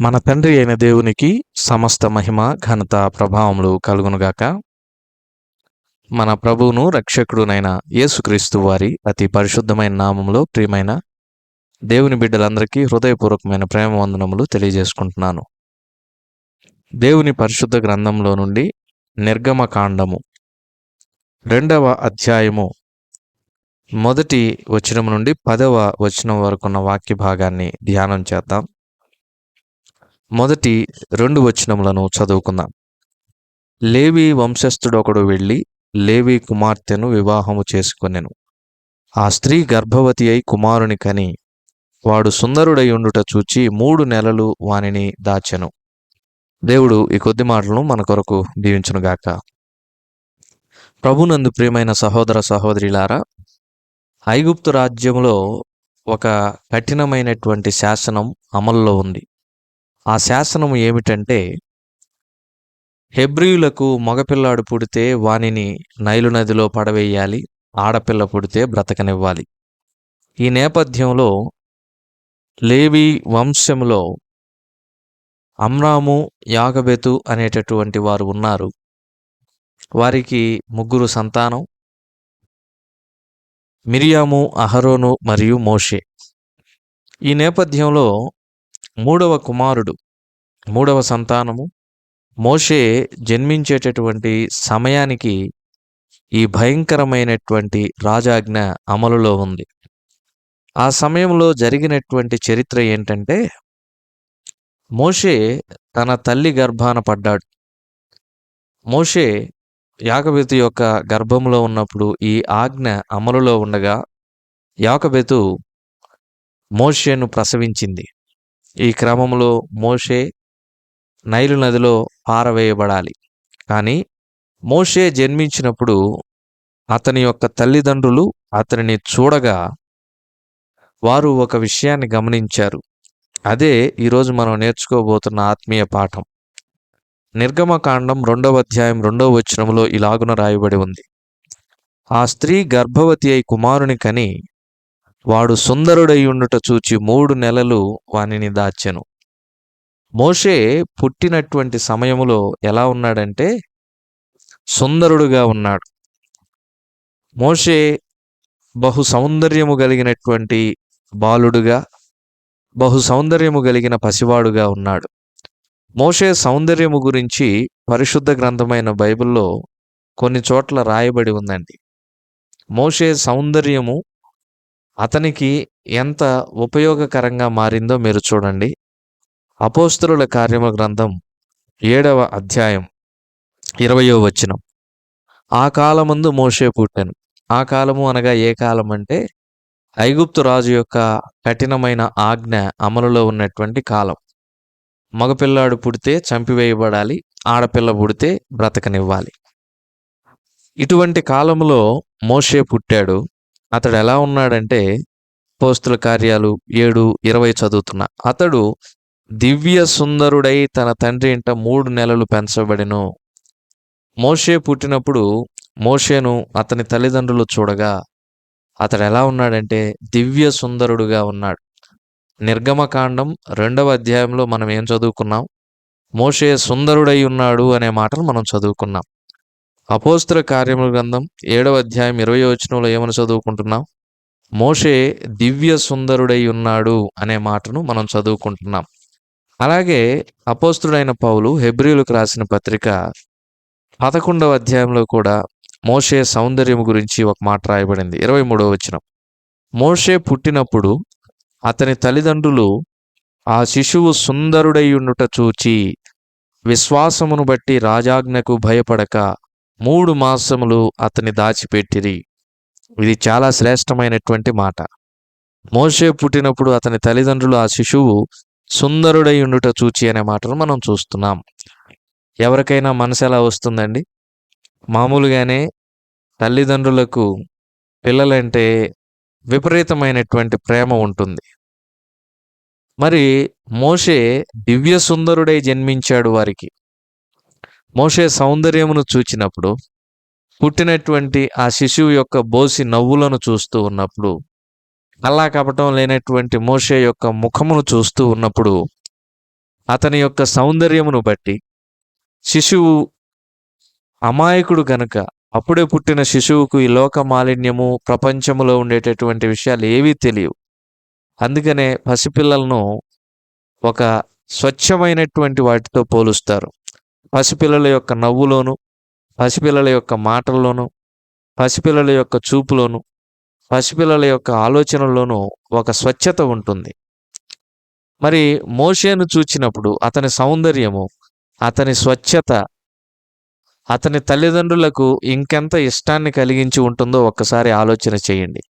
మన తండ్రి అయిన దేవునికి సమస్త మహిమ ఘనత ప్రభావములు కలుగునుగాక. మన ప్రభువును రక్షకుడునైన యేసుక్రీస్తు వారి అతి పరిశుద్ధమైన నామములో ప్రియమైన దేవుని బిడ్డలందరికీ హృదయపూర్వకమైన ప్రేమ వందనములు తెలియజేసుకుంటున్నాను. దేవుని పరిశుద్ధ గ్రంథంలో నుండి నిర్గమ కాండము రెండవ అధ్యాయము మొదటి వచనం నుండి పదవ వచనం వరకున్న వాక్య భాగాన్ని ధ్యానం చేద్దాం. మొదటి రెండు వచనములను చదువుకుందాం. లేవి వంశస్థుడొకడు వెళ్ళి లేవి కుమార్తెను వివాహము చేసుకొనెను. ఆ స్త్రీ గర్భవతి అయి కుమారుని కని వాడు సుందరుడై ఉండుట చూచి మూడు నెలలు వానిని దాచెను. దేవుడు ఈ కొద్ది మాటలను మన కొరకు దీవించునుగాక ప్రభునందు ప్రియమైన సహోదర సహోదరిలారా ఐగుప్తు రాజ్యంలో ఒక కఠినమైనటువంటి శాసనం అమల్లో ఉంది. ఆ శాసనం ఏమిటంటే హెబ్రియులకు మగపిల్లాడు పుడితే వానిని నైలు నదిలో పడవేయాలి ఆడపిల్ల పుడితే బ్రతకనివ్వాలి. ఈ నేపథ్యంలో లేవి వంశంలో అమ్రాము యాగబెతు అనేటటువంటి వారు ఉన్నారు. వారికి ముగ్గురు సంతానం మిరియాము అహరోను మరియు మోషే. ఈ నేపథ్యంలో మూడవ కుమారుడు మూడవ సంతానము. మోషే జన్మించేటటువంటి సమయానికి ఈ భయంకరమైనటువంటి రాజాజ్ఞ అమలులో ఉంది. ఆ సమయంలో జరిగినటువంటి చరిత్ర ఏంటంటే మోషే తన తల్లి గర్భాన పడ్డాడు. మోషే యాకబెతు యొక్క గర్భంలో ఉన్నప్పుడు ఈ ఆజ్ఞ అమలులో ఉండగా యాకబెతు మోషేను ప్రసవించింది. ఈ క్రమంలో మోషే నైలు నదిలో పారవేయబడాలి. కానీ మోషే జన్మించినప్పుడు అతని యొక్క తల్లిదండ్రులు అతనిని చూడగా వారు ఒక విషయాన్ని గమనించారు. అదే ఈరోజు మనం నేర్చుకోబోతున్న ఆత్మీయ పాఠం. నిర్గమకాండం రెండవ అధ్యాయం రెండవ వచనంలో ఇలాగున రాయబడి ఉంది. ఆ స్త్రీ గర్భవతి అయి కుమారుని కని వాడు సుందరుడై ఉండుట చూచి మూడు నెలలు వానిని దాచెను. మోషే పుట్టినటువంటి సమయములో ఎలా ఉన్నాడంటే సుందరుడుగా ఉన్నాడు. మోషే బహు సౌందర్యము కలిగినటువంటి బాలుడుగా బహు సౌందర్యము కలిగిన పసివాడుగా ఉన్నాడు. మోషే సౌందర్యము గురించి పరిశుద్ధ గ్రంథమైన బైబిల్లో కొన్ని చోట్ల రాయబడి ఉందండి. మోషే సౌందర్యము అతనికి ఎంత ఉపయోగకరంగా మారిందో మీరు చూడండి. అపోస్తుల కార్యముల గ్రంథం ఏడవ అధ్యాయం ఇరవయో వచనం. ఆ కాలమందు మోషే పుట్టాను. ఆ కాలము అనగా ఏ కాలం అంటే ఐగుప్తు రాజు యొక్క కఠినమైన ఆజ్ఞ అమలులో ఉన్నటువంటి కాలం. మగపిల్లాడు పుడితే చంపివేయబడాలి ఆడపిల్ల పుడితే బ్రతకనివ్వాలి. ఇటువంటి కాలంలో మోషే పుట్టాడు. అతడు ఎలా ఉన్నాడంటే పోస్తుల కార్యాలు ఏడు ఇరవై చదువుతున్న అతడు దివ్య సుందరుడై తన తండ్రి ఇంట మూడు నెలలు పెంచబడెను. మోషే పుట్టినప్పుడు మోషేను అతని తల్లిదండ్రులు చూడగా అతడు ఎలా ఉన్నాడంటే దివ్య సుందరుడుగా ఉన్నాడు. నిర్గమకాండం రెండవ అధ్యాయంలో మనం ఏం చదువుకున్నాం? మోషే సుందరుడై ఉన్నాడు అనే మాటలు మనం చదువుకున్నాం. అపోస్తుల కార్యముల గ్రంథం ఏడవ అధ్యాయం ఇరవై వచనంలో ఏమని చదువుకుంటున్నాం? మోషే దివ్య సుందరుడై ఉన్నాడు అనే మాటను మనం చదువుకుంటున్నాం. అలాగే అపోస్తుడైన పౌలు హెబ్రియులకు రాసిన పత్రిక పదకొండవ అధ్యాయంలో కూడా మోషే సౌందర్యం గురించి ఒక మాట రాయబడింది. ఇరవై మూడవ వచనం. మోషే పుట్టినప్పుడు అతని తల్లిదండ్రులు ఆ శిశువు సుందరుడై ఉండుట చూచి విశ్వాసమును బట్టి రాజాజ్ఞకు భయపడక మూడు మాసములు అతని దాచిపెట్టిరి. ఇది చాలా శ్రేష్టమైనటువంటి మాట. మోషే పుట్టినప్పుడు అతని తల్లిదండ్రులు ఆ శిశువు సుందరుడై ఉండుట చూచి అనే మాటను మనం చూస్తున్నాం. ఎవరికైనా మనసు ఎలా వస్తుందండి? మామూలుగానే తల్లిదండ్రులకు పిల్లలంటే విపరీతమైనటువంటి ప్రేమ ఉంటుంది. మరి మోషే దివ్య సుందరుడై జన్మించాడు వారికి. మోషే సౌందర్యమును చూచినప్పుడు పుట్టినటువంటి ఆ శిశువు యొక్క బోసి నవ్వులను చూస్తూ ఉన్నప్పుడు అల్లా కపటం లేనటువంటి మోషే యొక్క ముఖమును చూస్తూ ఉన్నప్పుడు అతని యొక్క సౌందర్యమును బట్టి శిశువు అమాయకుడు గనుక అప్పుడే పుట్టిన శిశువుకు ఈ లోక మాలిన్యము ప్రపంచములో ఉండేటటువంటి విషయాలు ఏవీ తెలియవు. అందుకనే పసిపిల్లలను ఒక స్వచ్ఛమైనటువంటి వాటితో పోలుస్తారు. పసిపిల్లల యొక్క నవ్వులోను పసిపిల్లల యొక్క మాటల్లోను పసిపిల్లల యొక్క చూపులోను పసిపిల్లల యొక్క ఆలోచనల్లోనూ ఒక స్వచ్ఛత ఉంటుంది. మరి మోషేను చూచినప్పుడు అతని సౌందర్యము అతని స్వచ్ఛత అతని తల్లిదండ్రులకు ఇంకెంత ఇష్టాన్ని కలిగించి ఉంటుందో ఒక్కసారి ఆలోచన చేయండి.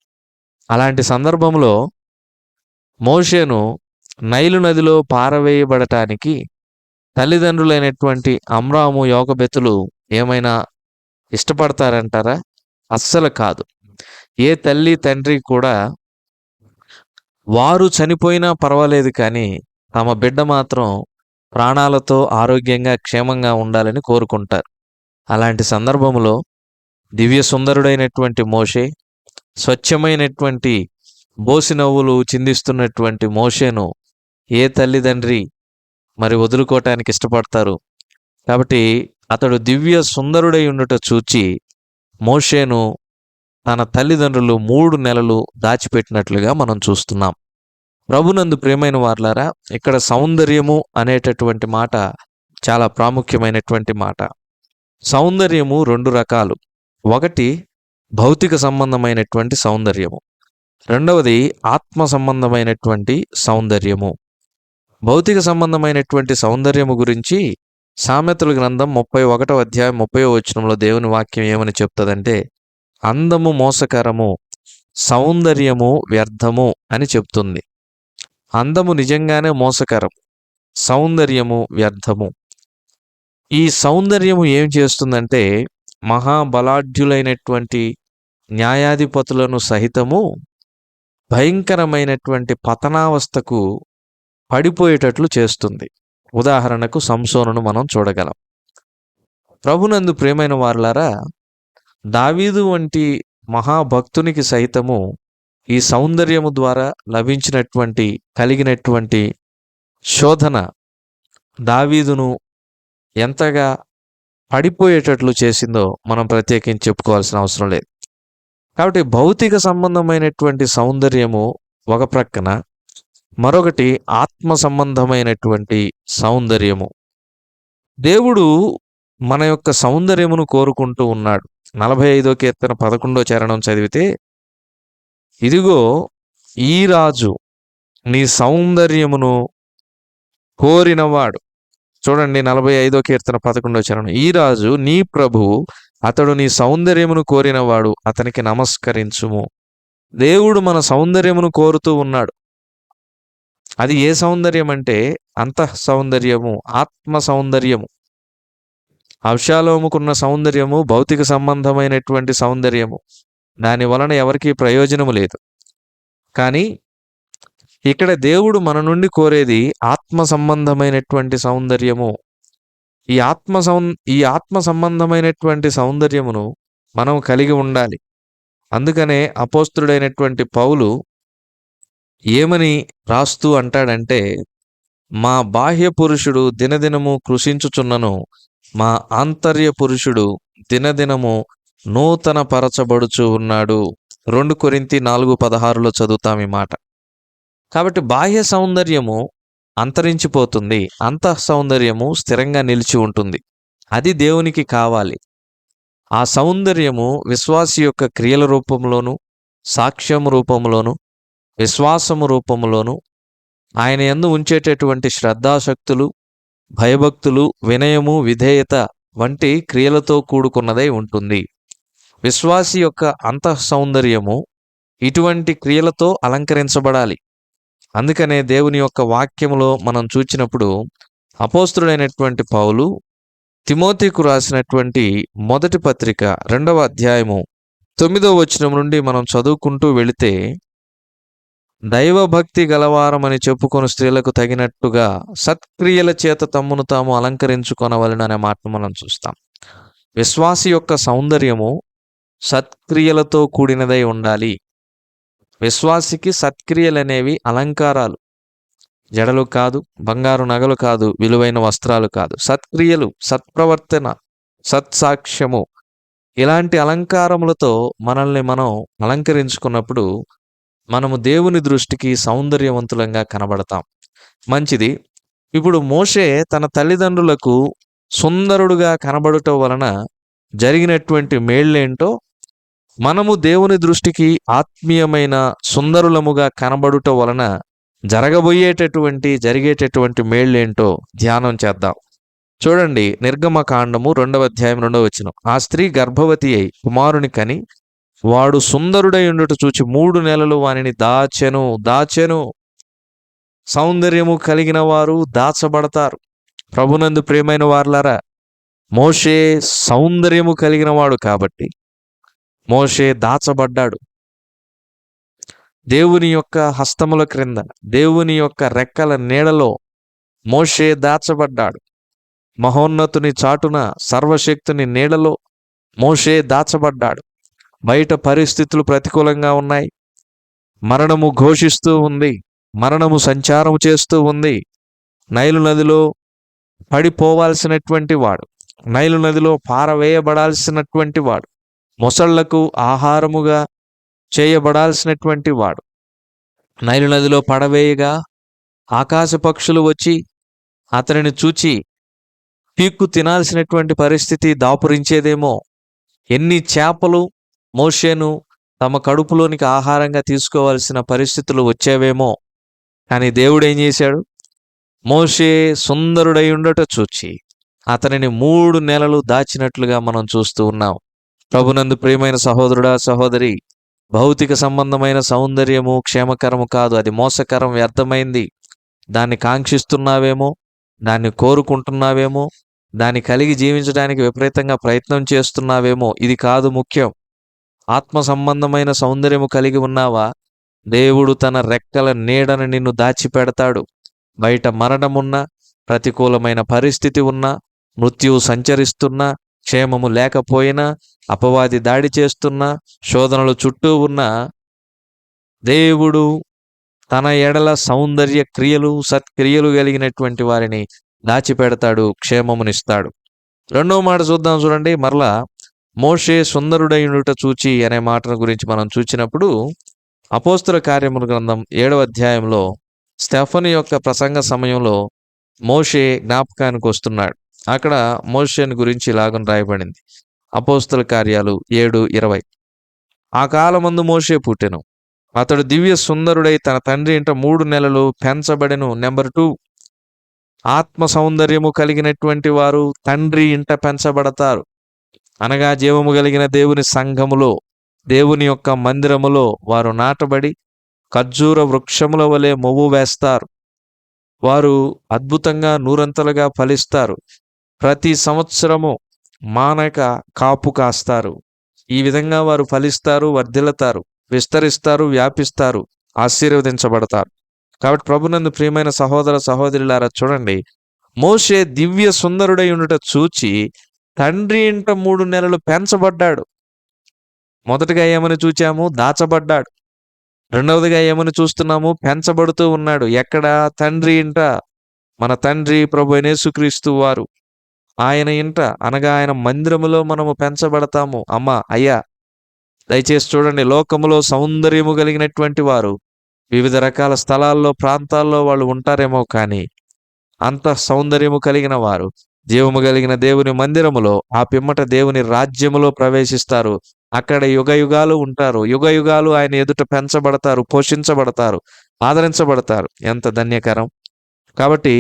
అలాంటి సందర్భంలో మోషేను నైలు నదిలో పారవేయబడటానికి తల్లిదండ్రులైనటువంటి అమ్రాము యోగబెతులు ఏమైనా ఇష్టపడతారంటారా? అస్సలు కాదు. ఏ తల్లి తండ్రి కూడా వారు చనిపోయినా పర్వాలేదు కానీ తమ బిడ్డ మాత్రం ప్రాణాలతో ఆరోగ్యంగా క్షేమంగా ఉండాలని కోరుకుంటారు. అలాంటి సందర్భంలో దివ్య సుందరుడైనటువంటి మోషే స్వచ్ఛమైనటువంటి బోసి నవ్వులు చిందిస్తున్నటువంటి మోషేను ఏ తల్లిదండ్రి మరి వదులుకోవటానికి ఇష్టపడతారు. కాబట్టి అతడు దివ్య సుందరుడై ఉండుట చూచి మోషేను తన తల్లిదండ్రులు మూడు నెలలు దాచిపెట్టినట్లుగా మనం చూస్తున్నాం. ప్రభునందు ప్రియమైన వార్లారా ఇక్కడ సౌందర్యము అనేటటువంటి మాట చాలా ప్రాముఖ్యమైనటువంటి మాట. సౌందర్యము రెండు రకాలు. ఒకటి భౌతిక సంబంధమైనటువంటి సౌందర్యము. రెండవది ఆత్మ సంబంధమైనటువంటి సౌందర్యము. భౌతిక సంబంధమైనటువంటి సౌందర్యము గురించి సామెతల గ్రంథం ముప్పై ఒకటో అధ్యాయం ముప్పై వచనంలో దేవుని వాక్యం ఏమని చెప్తుందంటే అందము మోసకరము సౌందర్యము వ్యర్థము అని చెప్తుంది. అందము నిజంగానే మోసకరం సౌందర్యము వ్యర్థము. ఈ సౌందర్యము ఏం చేస్తుందంటే మహాబలాఢ్యులైనటువంటి న్యాయాధిపతులను సహితము భయంకరమైనటువంటి పతనావస్థకు పడిపోయేటట్లు చేస్తుంది. ఉదాహరణకు సంసోనును మనం చూడగలం. ప్రభునందు ప్రేమైన వారులారా దావీదు వంటి మహాభక్తునికి సైతము ఈ సౌందర్యము ద్వారా లభించినటువంటి కలిగినటువంటి శోధన దావీదును ఎంతగా పడిపోయేటట్లు చేసిందో మనం ప్రత్యేకించి చెప్పుకోవాల్సిన అవసరం లేదు. కాబట్టి భౌతిక సంబంధమైనటువంటి సౌందర్యము ఒక ప్రక్కన మరొకటి ఆత్మ సంబంధమైనటువంటి సౌందర్యము. దేవుడు మన యొక్క సౌందర్యమును కోరుకుంటూ ఉన్నాడు. నలభై ఐదో కీర్తన పదకొండో చరణం చదివితే ఇదిగో ఈ రాజు నీ సౌందర్యమును కోరినవాడు. చూడండి నలభై ఐదో కీర్తన పదకొండో చరణం. ఈ రాజు నీ ప్రభువు అతడు నీ సౌందర్యమును కోరినవాడు అతనికి నమస్కరించుము. దేవుడు మన సౌందర్యమును కోరుతూ ఉన్నాడు. అది ఏ సౌందర్యం అంటే అంతః సౌందర్యము ఆత్మ సౌందర్యము. అవశాలోముకున్న సౌందర్యము భౌతిక సంబంధమైనటువంటి సౌందర్యము. దాని వలన ఎవరికీ ప్రయోజనము లేదు. కానీ ఇక్కడ దేవుడు మన నుండి కోరేది ఆత్మ సంబంధమైనటువంటి సౌందర్యము. ఈ ఆత్మ సౌ ఈ ఆత్మ సంబంధమైనటువంటి సౌందర్యమును మనం కలిగి ఉండాలి. అందుకనే అపోస్తుడైనటువంటి పౌలు ఏమని రాస్తూ అంటాడంటే మా బాహ్య పురుషుడు దినదినము కృషించుచున్నను మా ఆంతర్య పురుషుడు దినదినము నూతన పరచబడుచు ఉన్నాడు. రెండు కొరింతి నాలుగు పదహారులో చదువుతాం ఈ మాట. కాబట్టి బాహ్య సౌందర్యము అంతరించిపోతుంది అంతః సౌందర్యము స్థిరంగా నిలిచి ఉంటుంది. అది దేవునికి కావాలి. ఆ సౌందర్యము విశ్వాసి యొక్క క్రియల రూపంలోను సాక్ష్యం రూపంలోను విశ్వాసము రూపములోను ఆయన యందు ఉంచేటటువంటి శ్రద్ధాశక్తులు భయభక్తులు వినయము విధేయత వంటి క్రియలతో కూడుకున్నదై ఉంటుంది. విశ్వాసి యొక్క అంతః సౌందర్యము ఇటువంటి క్రియలతో అలంకరించబడాలి. అందుకనే దేవుని యొక్క వాక్యములో మనం చూచినప్పుడు అపోస్తుడైనటువంటి పౌలు తిమోతికు రాసినటువంటి మొదటి పత్రిక రెండవ అధ్యాయము తొమ్మిదవ వచనం నుండి మనం చదువుకుంటూ వెళితే దైవభక్తి గలవారమని చెప్పుకొని స్త్రీలకు తగినట్టుగా సత్క్రియల చేత తమ్మును తాము అలంకరించుకొనవలెననే మాటను మనం చూస్తాం. విశ్వాసి యొక్క సౌందర్యము సత్క్రియలతో కూడినదై ఉండాలి. విశ్వాసికి సత్క్రియలు అనేవి అలంకారాలు. జడలు కాదు బంగారు నగలు కాదు విలువైన వస్త్రాలు కాదు. సత్క్రియలు సత్ప్రవర్తన సత్సాక్ష్యము ఇలాంటి అలంకారములతో మనల్ని మనం అలంకరించుకున్నప్పుడు మనము దేవుని దృష్టికి సౌందర్యవంతులంగా కనబడతాం. మంచిది. ఇప్పుడు మోషే తన తల్లిదండ్రులకు సుందరుడుగా కనబడటం వలన జరిగినటువంటి మేళ్ళేంటో మనము దేవుని దృష్టికి ఆత్మీయమైన సుందరులముగా కనబడుట వలన జరగబోయేటటువంటి జరిగేటటువంటి మేళ్ళేంటో ధ్యానం చేద్దాం. చూడండి నిర్గమకాండము రెండవ అధ్యాయం రెండవ వచ్చిన ఆ స్త్రీ గర్భవతి అయి కుమారుని కని వాడు సుందరుడై ఉండుట చూచి మూడు నెలలు వానిని దాచెను దాచెను. సౌందర్యము కలిగిన వారు దాచబడతారు. ప్రభునందు ప్రేమైన వార్లారా మోషే సౌందర్యము కలిగిన వాడు కాబట్టి మోషే దాచబడ్డాడు. దేవుని యొక్క హస్తముల క్రింద దేవుని యొక్క రెక్కల నీడలో మోషే దాచబడ్డాడు. మహోన్నతుని చాటున సర్వశక్తుని నీడలో మోషే దాచబడ్డాడు. బయట పరిస్థితులు ప్రతికూలంగా ఉన్నాయి. మరణము ఘోషిస్తూ ఉంది. మరణము సంచారం చేస్తూ ఉంది. నైలు నదిలో పడిపోవాల్సినటువంటి వాడు నైలు నదిలో పారవేయబడాల్సినటువంటి వాడు మొసళ్ళకు ఆహారముగా చేయబడాల్సినటువంటి వాడు. నైలు నదిలో పడవేయగా ఆకాశ పక్షులు వచ్చి అతనిని చూచి పీక్కు తినాల్సినటువంటి పరిస్థితి దాపురించేదేమో. ఎన్ని చేపలు మోషేను తమ కడుపులోనికి ఆహారంగా తీసుకోవాల్సిన పరిస్థితులు వచ్చేవేమో. కానీ దేవుడు ఏం చేశాడు? మోషే సుందరుడై ఉండట చూచి అతనిని మూడు నెలలు దాచినట్లుగా మనం చూస్తూ ఉన్నాం. ప్రభునందు ప్రియమైన సహోదరుడా సహోదరి భౌతిక సంబంధమైన సౌందర్యము క్షేమకరము కాదు అది మోసకరం వ్యర్థమైంది. దాన్ని కాంక్షిస్తున్నావేమో దాన్ని కోరుకుంటున్నావేమో దాన్ని కలిగి జీవించడానికి విపరీతంగా ప్రయత్నం చేస్తున్నావేమో ఇది కాదు ముఖ్యం. ఆత్మ సంబంధమైన సౌందర్యము కలిగి ఉన్నావా? దేవుడు తన రెక్కల నీడను నిన్ను దాచిపెడతాడు. బయట మరణమున్నా ప్రతికూలమైన పరిస్థితి ఉన్నా మృత్యువు సంచరిస్తున్నా క్షేమము లేకపోయినా అపవాది దాడి చేస్తున్నా శోధనలు చుట్టూ ఉన్నా దేవుడు తన ఎడల సౌందర్య క్రియలు సత్క్రియలు కలిగినటువంటి వారిని దాచిపెడతాడు క్షేమమునిస్తాడు. రెండో మాట చూద్దాం చూడండి మరలా మోషే సుందరుడైనట చూచి అనే మాటను గురించి మనం చూచినప్పుడు అపోస్తుల కార్యముల గ్రంథం ఏడవ అధ్యాయంలో స్టెఫని యొక్క ప్రసంగ సమయంలో మోషే జ్ఞాపకానికి వస్తున్నాడు. అక్కడ మోషేని గురించి ఇలాగని రాయబడింది. అపోస్తుల కార్యాలు ఏడు ఇరవై. ఆ కాలమందు మోషే పుట్టెను. అతడు దివ్య సుందరుడై తన తండ్రి ఇంట మూడు నెలలు పెంచబడెను. నెంబర్ టూ ఆత్మ సౌందర్యము కలిగినటువంటి వారు తండ్రి ఇంట పెంచబడతారు. అనగా జీవము కలిగిన దేవుని సంఘములో దేవుని యొక్క మందిరములో వారు నాటబడి ఖర్జూర వృక్షముల వలె మొవ్వు వేస్తారు. వారు అద్భుతంగా నూరంతలుగా ఫలిస్తారు. ప్రతి సంవత్సరము మానక కాపు కాస్తారు. ఈ విధంగా వారు ఫలిస్తారు వర్ధిల్లుతారు విస్తరిస్తారు వ్యాపిస్తారు ఆశీర్వదించబడతారు. కాబట్టి ప్రభునందు ప్రియమైన సహోదర సహోదరులారా చూడండి. మోషే దివ్య సుందరుడై ఉండుట చూచి తండ్రి ఇంట మూడు నెలలు పెంచబడ్డాడు. మొదటగా ఏమని చూచాము? దాచబడ్డాడు. రెండవదిగా ఏమని చూస్తున్నాము? పెంచబడుతూ ఉన్నాడు. ఎక్కడ? తండ్రి ఇంట. మన తండ్రి ప్రభు యేసుక్రీస్తు వారు. ఆయన ఇంట. అనగా ఆయన మందిరములో మనము పెంచబడతాము. అమ్మ అయ్యా దయచేసి చూడండి. లోకములో సౌందర్యము కలిగినటువంటి వారు వివిధ రకాల స్థలాల్లో ప్రాంతాల్లో వాళ్ళు ఉంటారేమో కానీ అంత సౌందర్యము కలిగిన వారు జీవము కలిగిన దేవుని మందిరములో ఆ పిమ్మట దేవుని రాజ్యములో ప్రవేశిస్తారు. అక్కడ యుగ యుగాలు ఉంటారు. యుగ యుగాలు ఆయన ఎదుట పెంచబడతారు పోషించబడతారు ఆదరించబడతారు. ఎంత ధన్యకరం. కాబట్టి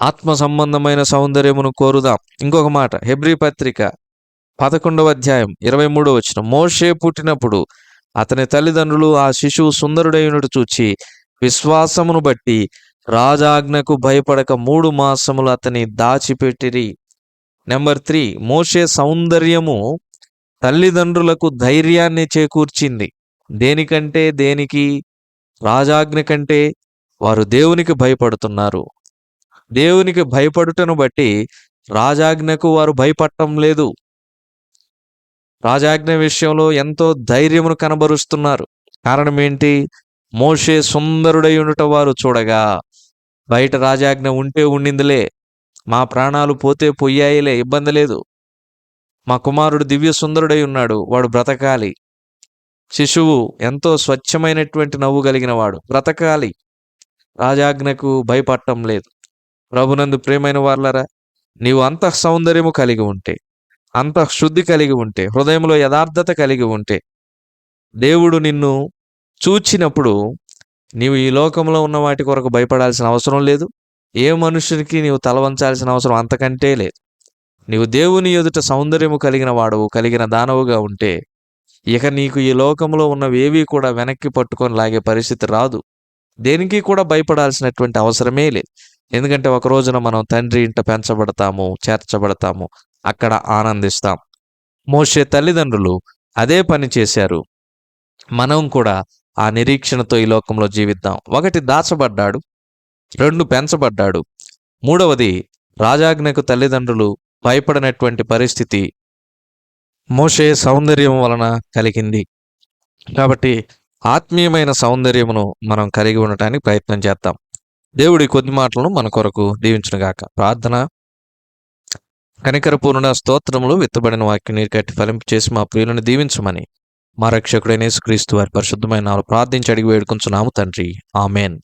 ఆత్మ సంబంధమైన సౌందర్యమును కోరుదాం. ఇంకొక మాట హెబ్రి పత్రిక పదకొండవ అధ్యాయం ఇరవై మూడో వచ్చిన మోషే పుట్టినప్పుడు అతని తల్లిదండ్రులు ఆ శిశువు సుందరుడైనటు చూచి విశ్వాసమును బట్టి రాజాజ్ఞకు భయపడక మూడు మాసములు అతని దాచిపెట్టిరి. నెంబర్ త్రీ మోషే సౌందర్యము తల్లిదండ్రులకు ధైర్యాన్ని చేకూర్చింది. దేనికంటే దేనికి? రాజాజ్ఞ కంటే వారు దేవునికి భయపడుతున్నారు. దేవునికి భయపడుటను బట్టి రాజాజ్ఞకు వారు భయపడటం లేదు. రాజాజ్ఞ విషయంలో ఎంతో ధైర్యమును కనబరుస్తున్నారు. కారణం ఏంటి? మోషే సుందరుడై ఉండటం వారు చూడగా బయట రాజాజ్ఞ ఉంటే ఉండిందిలే. మా ప్రాణాలు పోతే పోయాయిలే ఇబ్బంది లేదు. మా కుమారుడు దివ్య సుందరుడై ఉన్నాడు వాడు బ్రతకాలి. శిశువు ఎంతో స్వచ్ఛమైనటువంటి నవ్వు కలిగిన వాడు బ్రతకాలి. రాజాజ్ఞకు భయపడటం లేదు. ప్రభునందు ప్రేమైన వాళ్ళరా నీవు అంత సౌందర్యము కలిగి ఉంటే అంత శుద్ధి కలిగి ఉంటే హృదయంలో యథార్థత కలిగి ఉంటే దేవుడు నిన్ను చూచినప్పుడు నీవు ఈ లోకంలో ఉన్న వాటి కొరకు భయపడాల్సిన అవసరం లేదు. ఏ మనుషునికి నీవు తలవంచాల్సిన అవసరం అంతకంటే లేదు. నీవు దేవుని ఎదుట సౌందర్యము కలిగిన వాడవు కలిగిన దానవుగా ఉంటే ఇక నీకు ఈ లోకంలో ఉన్నవేవి కూడా వెనక్కి పట్టుకొని లాగే పరిస్థితి రాదు. దేనికి కూడా భయపడాల్సినటువంటి అవసరమే లేదు. ఎందుకంటే ఒక రోజున మనం తండ్రి ఇంట పెంచబడతాము చేర్చబడతాము అక్కడ ఆనందిస్తాం. మోషే తల్లిదండ్రులు అదే పని చేశారు. మనం కూడా ఆ నిరీక్షణతో ఈ లోకంలో జీవిద్దాం. ఒకటి దాచబడ్డాడు రెండు పెంచబడ్డాడు. మూడవది రాజాజ్ఞకు తల్లిదండ్రులు భయపడినటువంటి పరిస్థితి మోషే సౌందర్యం వలన కలిగింది. కాబట్టి ఆత్మీయమైన సౌందర్యమును మనం కలిగి ఉండటానికి ప్రయత్నం చేద్దాం. దేవుడి కొద్ది మాటలను మన కొరకు దీవించునుగాక. ప్రార్థన. కనికరపూర్ణ స్తోత్రములు విత్తబడిన వాక్యం నీరు కట్టి ఫలింపు చేసి మా ప్రియులను దీవించమని. మా రక్షకుడైన యేసుక్రీస్తు వారి పరిశుద్ధమైన ప్రార్థించి అడిగి వేడుకుంటున్నాము తండ్రి. ఆమెన్.